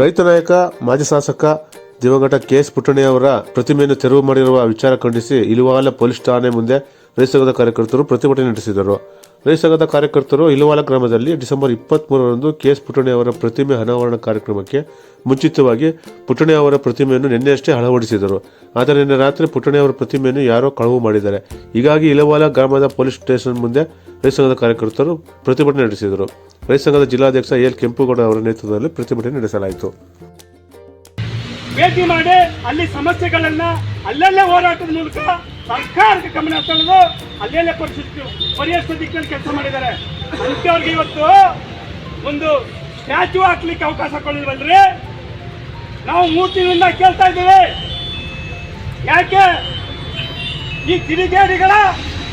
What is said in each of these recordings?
ರೈತ ನಾಯಕ, ಮಾಜಿ ಶಾಸಕ ದಿವಂಗತ ಕೆ ಎಸ್ ಪುಟ್ಟಣಿಯವರ ಪ್ರತಿಮೆಯನ್ನು ತೆರವು ಮಾಡಿರುವ ವಿಚಾರ ಖಂಡಿಸಿ ಇಲುವಾಲ ಪೊಲೀಸ್ ಠಾಣೆ ಮುಂದೆ ರೈತ ಸಂಘದ ಕಾರ್ಯಕರ್ತರು ಪ್ರತಿಭಟನೆ ನಡೆಸಿದರು. ರೈತ ಸಂಘದ ಕಾರ್ಯಕರ್ತರು ಇಲುವಾಲ ಗ್ರಾಮದಲ್ಲಿ ಡಿಸೆಂಬರ್ ಇಪ್ಪತ್ತ್ಮೂರರಂದು ಕೆ ಎಸ್ ಪುಟ್ಟಣಿಯವರ ಪ್ರತಿಮೆ ಅನಾವರಣ ಕಾರ್ಯಕ್ರಮಕ್ಕೆ ಮುಂಚಿತವಾಗಿ ಪುಟ್ಟಣೆಯವರ ಪ್ರತಿಮೆಯನ್ನು ನಿನ್ನೆಯಷ್ಟೇ ಅಳವಡಿಸಿದರು. ಆದರೆ ನಿನ್ನೆ ರಾತ್ರಿ ಅವರ ಪ್ರತಿಮೆಯನ್ನು ಯಾರೋ ಕಳವು ಮಾಡಿದ್ದಾರೆ. ಹೀಗಾಗಿ ಇಲವಾಲ ಗ್ರಾಮದ ಪೊಲೀಸ್ ಸ್ಟೇಷನ್ ಮುಂದೆ ರೈತ ಸಂಘದ ಕಾರ್ಯಕರ್ತರು ಪ್ರತಿಭಟನೆ ನಡೆಸಿದರು. ರೈತ ಸಂಘದ ಜಿಲ್ಲಾಧ್ಯಕ್ಷ ಎಲ್ ಕೆಂಪುಗೌಡ ಅವರ ನೇತೃತ್ವದಲ್ಲಿ ಪ್ರತಿಭಟನೆ ನಡೆಸಲಾಯಿತು. ಭೇಟಿ ಮಾಡಿ ಅಲ್ಲಿ ಸಮಸ್ಯೆಗಳನ್ನ ಅಲ್ಲಲ್ಲೇ ಹೋರಾಟದ ಮೂಲಕ ಸರ್ಕಾರಕ್ಕೆ ಗಮನ ಸೆಳೆದು ಅಲ್ಲೆಲ್ಲೇ ಪರಿಸ್ಥಿತಿ ಪರಿಹರಿಸೋದಿಕ್ಕೆ ಕೆಲಸ ಮಾಡಿದ್ದಾರೆ. ಅಂತವ್ರಿಗೆ ಇವತ್ತು ಒಂದು ಸ್ಟ್ಯಾಚು ಹಾಕ್ಲಿಕ್ಕೆ ಅವಕಾಶ ಕೊಡಿದ್ವಲ್ರಿ ನಾವು ಮೂರ್ತಿನಿಂದ ಕೇಳ್ತಾ ಇದ್ದೀವಿ. ಯಾಕೆ? ಈ ಕಿಡಿಗೇಡಿಗಳ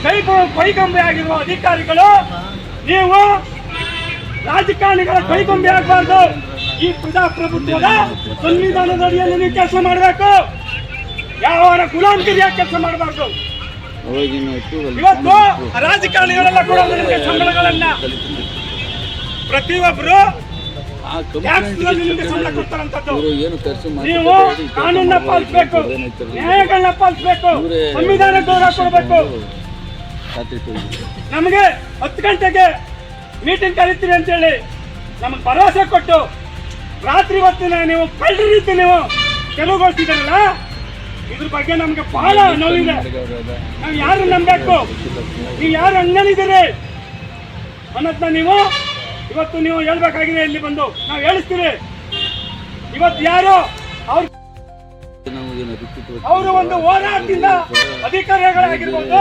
ಕೈ ಕೈಗೊಂಬೆ ಆಗಿರುವ ಅಧಿಕಾರಿಗಳು ನೀವು ರಾಜಕಾರಣಿಗಳ ಕೈಗೊಂಬೆ ಆಗಬಾರ್ದು. ಈ ಪ್ರಜಾಪ್ರಭುತ್ವದ ಸಂವಿಧಾನದ ಅಡಿಯಲ್ಲಿ ನೀವು ಕೆಲಸ ಮಾಡಬೇಕು. ಯಾವ ಗುಲಾಮಗಿರಿಯ ಕೆಲಸ ಮಾಡಬಾರ್ದು. ಇವತ್ತು ರಾಜಕಾರಣಿಗಳೆಲ್ಲ ಕೂಡ ನಿಮಗೆ ಸಂಬಳಗಳನ್ನ ಪ್ರತಿಯೊಬ್ಬರು ನೀವು ಕಾನೂನನ್ನ ಪಾಲಿಸಬೇಕು. ನ್ಯಾಯಗಳನ್ನ ಪಾಲಿಸಬೇಕು. ಸಂವಿಧಾನ ಗೌರವ ಕೊಡಬೇಕು. ನಮಗೆ ಹತ್ತು ಗಂಟೆಗೆ ಮೀಟಿಂಗ್ ಕರಿತೀರಿ ಅಂತೇಳಿ ನಮಗೆ ಭರವಸೆ ಕೊಟ್ಟು ರಾತ್ರಿ ಹೊತ್ತಿನ ನೀವು ಕಳ್ಳ ರೀತಿ ನೀವು ತೆರವುಗೊಳಿಸಿದಾರಲ್ಲ ಇದ್ರ ಬಗ್ಗೆ ನಮ್ಗೆ ಬಹಳ ನೋವಿದೆ ನಾವು ಯಾರು ನಂಬಬೇಕು? ನೀವು ಯಾರು ಅಂಗನಿದ್ದೀರಿ ಅನ್ನೋದನ್ನ ನೀವು ಇವತ್ತು ನೀವು ಹೇಳ್ಬೇಕಾಗಿದೆ ಇಲ್ಲಿ ಬಂದು. ನಾವು ಹೇಳಿಸ್ತೀವಿ ಇವತ್ತು ಯಾರು? ಅವ್ರ ಅವರು ಒಂದು ಹೋರಾಟದಿಂದ ಅಧಿಕಾರಿಗಳಾಗಿರ್ಬೋದು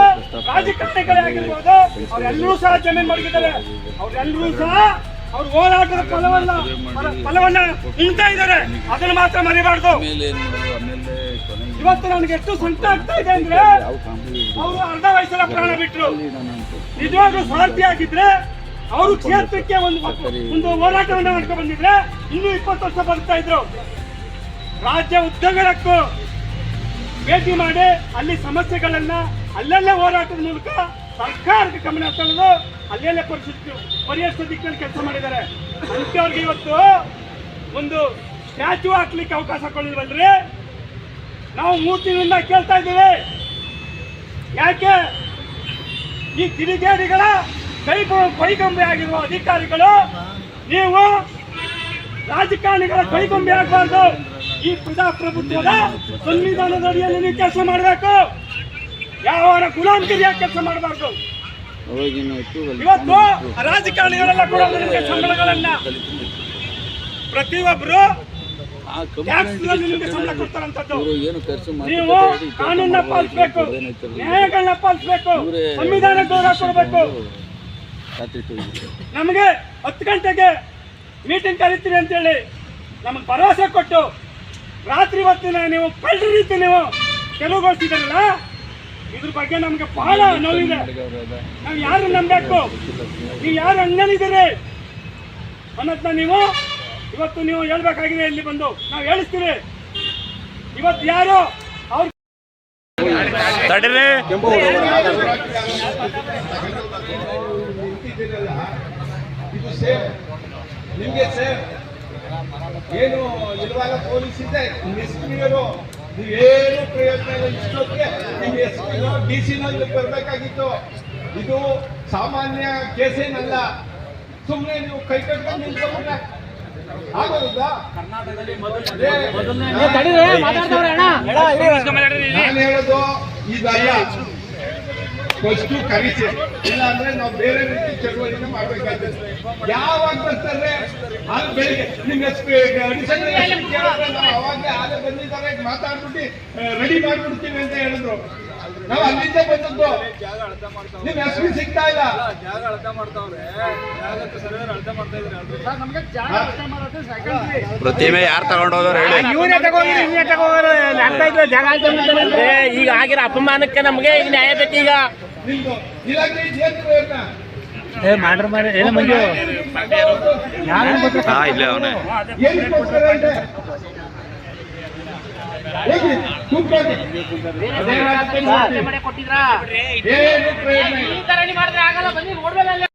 ರಾಜಕಾರಣಿಗಳೇ ಆಗಿರ್ಬೋದು ಅವರೆಲ್ಲರೂ ಸಹ ಜಮೀನು ಮಾಡಿದ್ದಾರೆ ಅವರೆಲ್ಲರೂ ಸಹ ಅವ್ರ ಹೋರಾಟದ ಫಲವನ್ನ ಫಲ- ಫಲವನ್ನ ಉಣ್ತಾ ಇದ್ದಾರೆ. ಅದನ್ನ ಮಾತ್ರ ಮರಿಬಾರ್ದು ಇವತ್ತು ನನಗೆ ಎಷ್ಟು ಸಂತ ಆಗ್ತಾ ಇದೆ ಅಂದ್ರೆ ಅವರು ಅರ್ಧ ವಯಸ್ಸರ ಪ್ರಾಣ ಬಿಟ್ರು. ನಿಜವಾಗ್ಲೂ ಸ್ವಾರ್ಥಿ ಆಗಿದ್ರೆ ಅವರು ಕ್ಷೇತ್ರಕ್ಕೆ ಒಂದು ಒಂದು ಹೋರಾಟವನ್ನ ಮಾಡ್ಕೊಂಡು ಬಂದಿದ್ರೆ ಇನ್ನೂ ಇಪ್ಪತ್ತು ವರ್ಷ ಬರ್ತಾ ಇದ್ರು. ರಾಜ್ಯ ಉದ್ದಗಲಕ್ಕೂ ಭೇಟಿ ಮಾಡಿ ಅಲ್ಲಿ ಸಮಸ್ಯೆಗಳನ್ನ ಅಲ್ಲಲ್ಲೇ ಹೋರಾಟದ ಮೂಲಕ ಸರ್ಕಾರಕ್ಕೆ ಗಮನ ಸೆಳೆದು ಅಲ್ಲೆಲ್ಲೇ ಪರಿಸ್ಥಿತಿ ಪರಿಹರಿಸೋ ಕೆಲಸ ಮಾಡಿದ್ದಾರೆ. ಅಂಥವ್ರಿಗೆ ಇವತ್ತು ಒಂದು ಸ್ಟ್ಯಾಚು ಹಾಕ್ಲಿಕ್ಕೆ ಅವಕಾಶ ಕೊಡಿಲ್ವಲ್ರಿ ನಾವು ಮೂರ್ತಿನಿಂದ ಕೇಳ್ತಾ ಇದ್ದೀವಿ. ಯಾಕೆ? ಈ ಕಿಡಿಗೇಡಿಗಳ ಕೈ ಕೈಗೊಂಬೆ ಆಗಿರುವ ಅಧಿಕಾರಿಗಳು, ನೀವು ರಾಜಕಾರಣಿಗಳ ಕೈಗೊಂಬೆ ಆಗಬಾರ್ದು. ಈ ಪ್ರಜಾಪ್ರಭುತ್ವದ ಸಂವಿಧಾನದ ಅಡಿಯಲ್ಲಿ ನೀವು ಕೆಲಸ ಮಾಡಬೇಕು. ಯಾವ ಗುಲಾಮಗಿರಿಯಾಗಿ ಕೆಲಸ ಮಾಡಬಾರ್ದು? ಇವತ್ತು ರಾಜಕಾರಣಿಗಳೆಲ್ಲ ಕೂಡ ನಿಮಗೆ ಸಂಬಳಗಳನ್ನ ಪ್ರತಿಯೊಬ್ಬರು ಟ್ಯಾಕ್ಸ್ನಲ್ಲಿ ನಿಮಗೆ ಸಂಬಳ ಕೊಡ್ತಾರಂತದ್ದು. ನೀವು ಕಾನೂನನ್ನ ಪಾಲಿಸಬೇಕು. ನ್ಯಾಯಗಳನ್ನ ಪಾಲಿಸಬೇಕು. ಸಂವಿಧಾನ ಗೌರವ ಕೊಡಬೇಕು. ನಮಗೆ ಹತ್ತು ಗಂಟೆಗೆ ಮೀಟಿಂಗ್ ಕರಿತೀರಿ ಅಂತೇಳಿ ನಮಗೆ ಭರವಸೆ ಕೊಟ್ಟು ರಾತ್ರಿ ಹೊತ್ತಿನ ನೀವು ಕಳ್ಳ ರೀತಿ ನೀವು ತೆರವುಗೊಳಿಸಿದಾರಲ್ಲ ಇದ್ರ ಬಗ್ಗೆ ನಮ್ಗೆ ಬಹಳ ನೋವಿದೆ ನಾವು ಯಾರು ನಂಬಬೇಕು? ನೀವು ಯಾರು ಅಂಗನಿದ್ದೀರಿ? ಅನ್ನೋದನ್ನ ನೀವು ಇವತ್ತು ನೀವು ಹೇಳ್ಬೇಕಾಗಿದೆ ಇಲ್ಲಿ ಬಂದು. ನಾವು ಹೇಳಿಸ್ತೀವಿ. ಇವತ್ತು ಯಾರು? ಅವ್ರ ಇದು ನಿಮಗೆ ಸೇಮ್. ಏನು ಇರುವಾಗ ಪೊಲೀಸ್ ಇದ್ದೆ ಎಸ್ ಪಿಯವರು ನೀವೇನು ಪ್ರಯೋಜನ ಇಲ್ಲ ಇಷ್ಟೊತ್ತಿಗೆ ನೀವು ಎಸ್ ಪಿ ಡಿ ಸಿನಲ್ಲಿ ಬರಬೇಕಾಗಿತ್ತು. ಇದು ಸಾಮಾನ್ಯ ಕೇಸೇನಲ್ಲ. ಸುಮ್ಮನೆ ನೀವು ಕೈ ಕಟ್ಕೊಂಡು ನಿಂತ್ಕೊಂಡ್ರೆ ಆಗೋದಿಲ್ಲ? ನಾನು ಹೇಳೋದು ಇದಲ್ಲ. ಫಸ್ಟು ಕರಿಸಿ ಇಲ್ಲ ಅಂದ್ರೆ ನಾವು ಬೇರೆ ರೀತಿ ಚಟುವಟಿಕೆ ಮಾಡ್ಬೇಕಾಗ್ತದೆ. ಯಾವಾಗ ಬರ್ತಾರೆ? ಆಗ ಬೆಳಿಗ್ಗೆ ನಿಮ್ಮ ಬಂದಿದ್ದಾರೆ ಮಾತಾಡ್ಬಿಟ್ಟು ರೆಡಿ ಮಾಡ್ಬಿಡ್ತೀವಿ ಅಂತ ಹೇಳಿದ್ರು. ನಾವು ಅಲ್ಲಿಂದ ಬಂದದ್ದು. ನಿಮ್ ಎಸ್ ಪಿ ಸಿಗ್ತಾ ಇಲ್ಲ. ಜಾಗ ಅಳತೆ ಮಾಡ್ತಾವ್ರೆ. ಜಾಗ ಸರ್ವೇರ್ ಅಳತೆ ಮಾಡ್ತಾ ಇದ್ರೆ ಅಲ್ರಿ ನಮಗೆ ಜಾಗ ಅರ್ಥ ಮಾಡೋದು secondary. ಪ್ರತಿಮೆ ಯಾರು ತಗೊಂಡೋದ್ರು ಹೇಳಿ. ಇದ್ರು ಜಾಗ ಈಗ ಆಗಿರೋ ಅಪಮಾನಕ್ಕೆ ನಮಗೆ ಈಗ ನ್ಯಾಯ ಬೇಕು ಈಗ. ನಿಮ್ದು ಇಲಾಖೆ ಏ ಮಾಡ್ರ ಮಾಡಿ ಏನು ಮಂಜು ಹಾ ಇಲ್ಲೇ ಅವನೇ ಈ ತರ ಮಾಡಿದ್ರೆ ಆಗಲ್ಲ ಬನ್ನಿ ನೋಡ್ಬೇಕಲ್ಲ